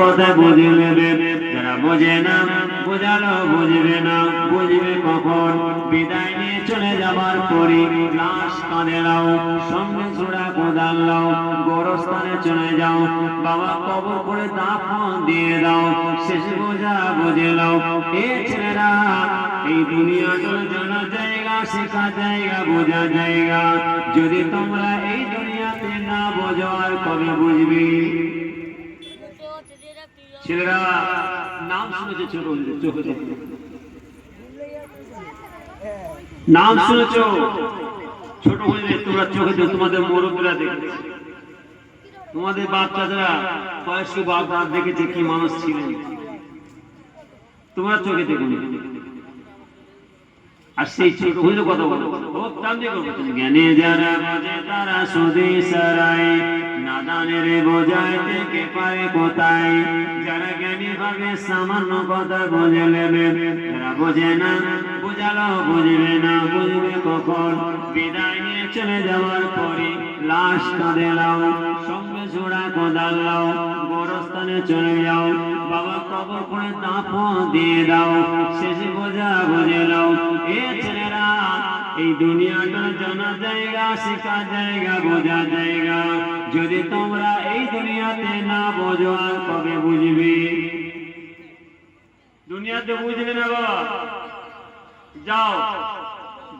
কথা বুঝে নেবে যারা বোঝে না, বোঝালো বুঝবে না। বুঝবে কখন? বিদায় নিয়ে চলে যাবার পরে লাশ কাঁধে লাও সঙ্গে ছোড়া কোদাল লাও গোরস্থানে চলে যাও, বাবা কবর করে দাফন দিয়ে দাও, শেষ বোঝা বুঝে লাও এ ছেলেরা, এই দুনিয়াটা জানা জায়গা, শেখা জায়গা, বোঝা জায়গা। যদি তোমরা এই দুনিয়াতে না বোঝো, আর কবে বুঝবি? ছেলেরা, নাম শুনেছে চোখে। নাম শুনেছ? ছোট হয়ে তোমরা চোখে তোমাদের মুরব্বীরা দেখেছে তোমাদের বাচ্চারা, বয়স্ক বাপ দেখেছে কি মানুষ ছিলেন। তোমরা চোখে দেখো আর সেই ছোট হইলে কথা বলো। জ্ঞানে যারা বাজে তারা সুদে সারাই নাদানের বোঝায় থেকে পারে কোথায়। যারা জ্ঞানী ভাবে সামান্য কথা বোঝে নেবে বোঝে না। বোঝালো বুঝবে না বুঝবে কখন? বিদায় নিয়ে চলে যাওয়ার পরে লাশ কাঁদে লাও সঙ্গে ছোড়া কোদাল লাও গোরস্থানে চলে যাও, বাবা কবর করে দাফন দিয়ে দাও, শেষে বোঝা বুঝে নাও, এ ছেলেরা এই দুনিয়াটা জানা জায়গা শেখা জায়গা, বোঝা জায়গা। যদি তোমরা এই দুনিয়াতে না বোঝো, আর কবে বুঝবে? দুনিয়াতে বুঝবে না বাবা। যাও।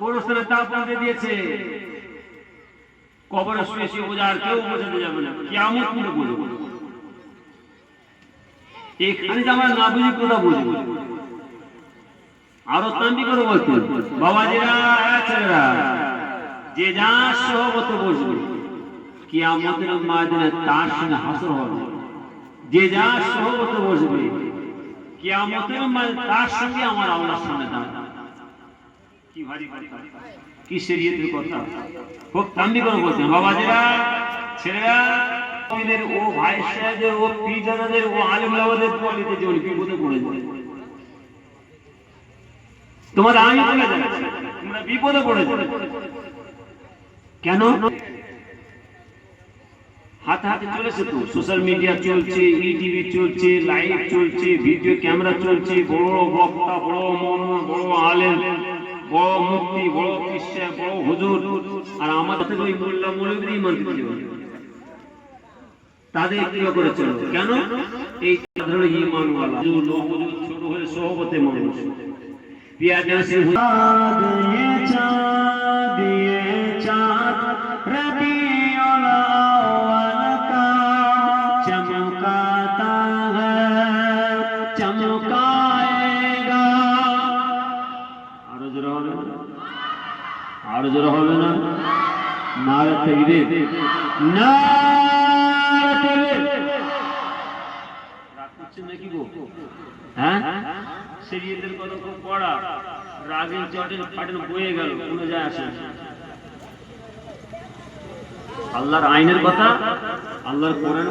গোরস্থানে দাফন দিয়ে দিয়েছে। কবরে শুয়ে শুয়ে বোঝা আর কেউ বোঝাতে যাবে না। কেমন করে বুঝব এখানে যে আমরা না বুঝি কোথা বুঝব? আরও তান্ডি করে বলতেন, বাবাজিরা হ্যাঁ ছেলেরা, যে যা সহবত বসবে কিয়ামতের ময়দানে তার সঙ্গে হাসর হবে। যে যা সহবত বসবে কিয়ামতের ময়দানে তার সঙ্গে আমার আল্লাহর সামনে দাঁড়াবে। কি শরীয়তের কথা? খুব করে বলতেন বাবাজিরা, ছেলেরা ও ভাই সাহেবদের, ও ও পলিতে যে বিপদে পড়ে তোমার আমি বলে যাচ্ছি তোমরা বিপদে পড়ে যাবে কেন? হাতে হাতে চলেছে তো, সোশ্যাল মিডিয়া চলছে, ইটিভি চলছে, লাইভ চলছে, ভিডিও ক্যামেরা চলছে, বড় বক্তা, বড় মৌলানা বড় আলেম। বড় মুক্তি বড় শিষ্যা বড় হুজুর। আর আমার সাথে ওই মোল্লা মৌলবীরই মানতে ছিল। তাদের ক্রিয়া করে চলো কেন? এই ধরো ইমান ওয়ালা হুজুর, লোক হুজুর ছোট হয়ে সহবতে মানুষ। পিয়াজ হুজুর দিয়ে চা দিয়ে চা রাতি আরও জোরে হবে না। নারে নারে রাগ নাকি গো? হ্যাঁ? খুব পড়া। গেল কোনো যায় আসে। আল্লাহর আইনের কথা, আল্লাহর কোরআন